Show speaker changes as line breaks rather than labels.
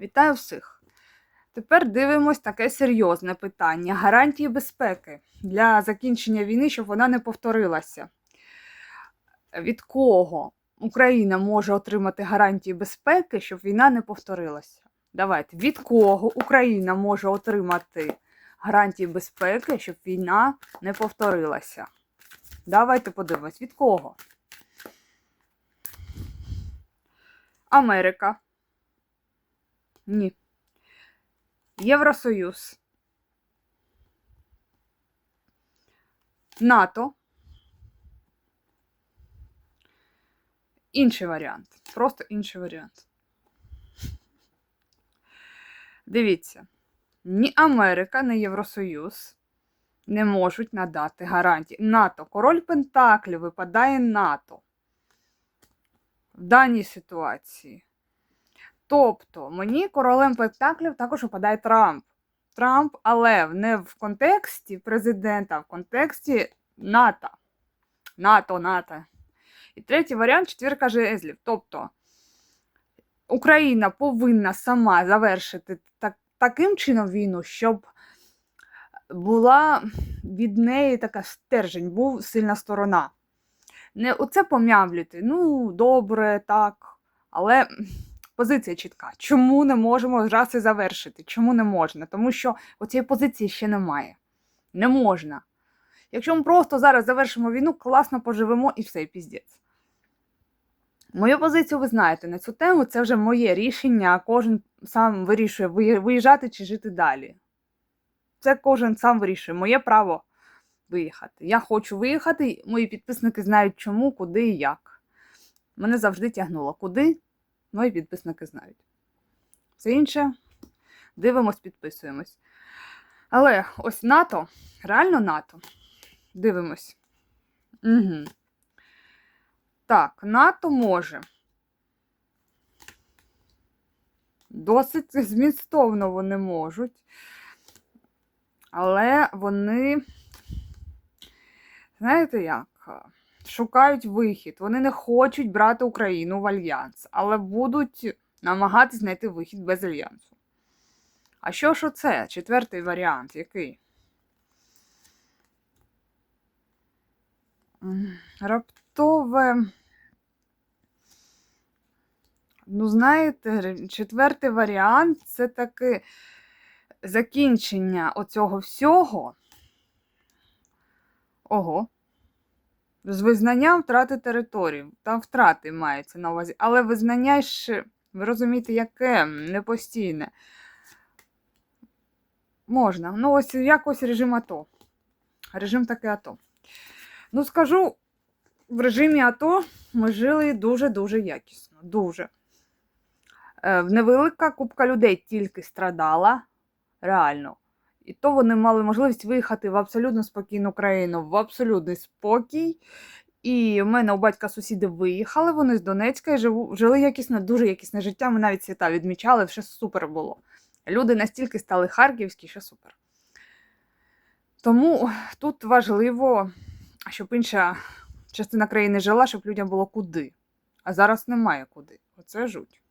Вітаю всіх! Тепер дивимось таке серйозне питання: гарантії безпеки для закінчення війни, щоб вона не повторилася. Від кого Україна може отримати гарантії безпеки, щоб війна не повторилася? Давайте, від кого Україна може отримати гарантії безпеки, щоб війна не повторилася? Давайте подивимось, від кого? Америка. Ні. Євросоюз. НАТО. Інший варіант. Просто інший варіант. Дивіться, ні Америка, ні Євросоюз не можуть надати гарантії. НАТО. Король Пентаклів випадає НАТО. В даній ситуації. Тобто, мені королем Пентаклів також випадає Трамп. Трамп, але не в контексті президента, а в контексті НАТО. НАТО, НАТО. І третій варіант четвірка жезлів. Тобто Україна повинна сама завершити так, таким чином війну, щоб була від неї така стержень, був сильна сторона. Не оце пом'явлювати, ну, добре, так, але позиція чітка. Чому не можемо раз і завершити? Чому не можна? Тому що оцієї позиції ще немає. Не можна. Якщо ми просто зараз завершимо війну, класно поживемо і все, і піздець. Мою позицію ви знаєте на цю тему, це вже моє рішення, кожен сам вирішує, виїжджати чи жити далі. Це кожен сам вирішує. Моє право виїхати. Я хочу виїхати, мої підписники знають чому, куди і як. Мене завжди тягнуло. Куди? Мої підписники знають. Все інше дивимось, підписуємось. Але ось НАТО, реально НАТО. Дивимось. Угу. Так, НАТО може. Досить змістовно вони можуть. Але вони, знаєте як, шукають вихід. Вони не хочуть брати Україну в альянс, але будуть намагатись знайти вихід без альянсу. А що ж оце? Четвертий варіант, який? Раптове. Ну, знаєте, четвертий варіант це таки закінчення оцього всього. Ого. З визнанням втрати територій. Там втрати мається на увазі. Але визнання ж, ви розумієте, яке не постійне. Можна. Ну, ось якось режим АТО. Режим таки АТО. Ну, скажу, в режимі АТО ми жили дуже-дуже якісно. Дуже. Е, Невелика купка людей тільки страдала, реально. І то вони мали можливість виїхати в абсолютно спокійну країну, в абсолютний спокій. І в мене у батька сусіди виїхали, вони з Донецька і жили якісне, дуже якісне життя. Ми навіть свята відмічали, все супер було. Люди настільки стали харківські, що супер. Тому тут важливо, щоб інша частина країни жила, щоб людям було куди. А зараз немає куди. Оце жуть.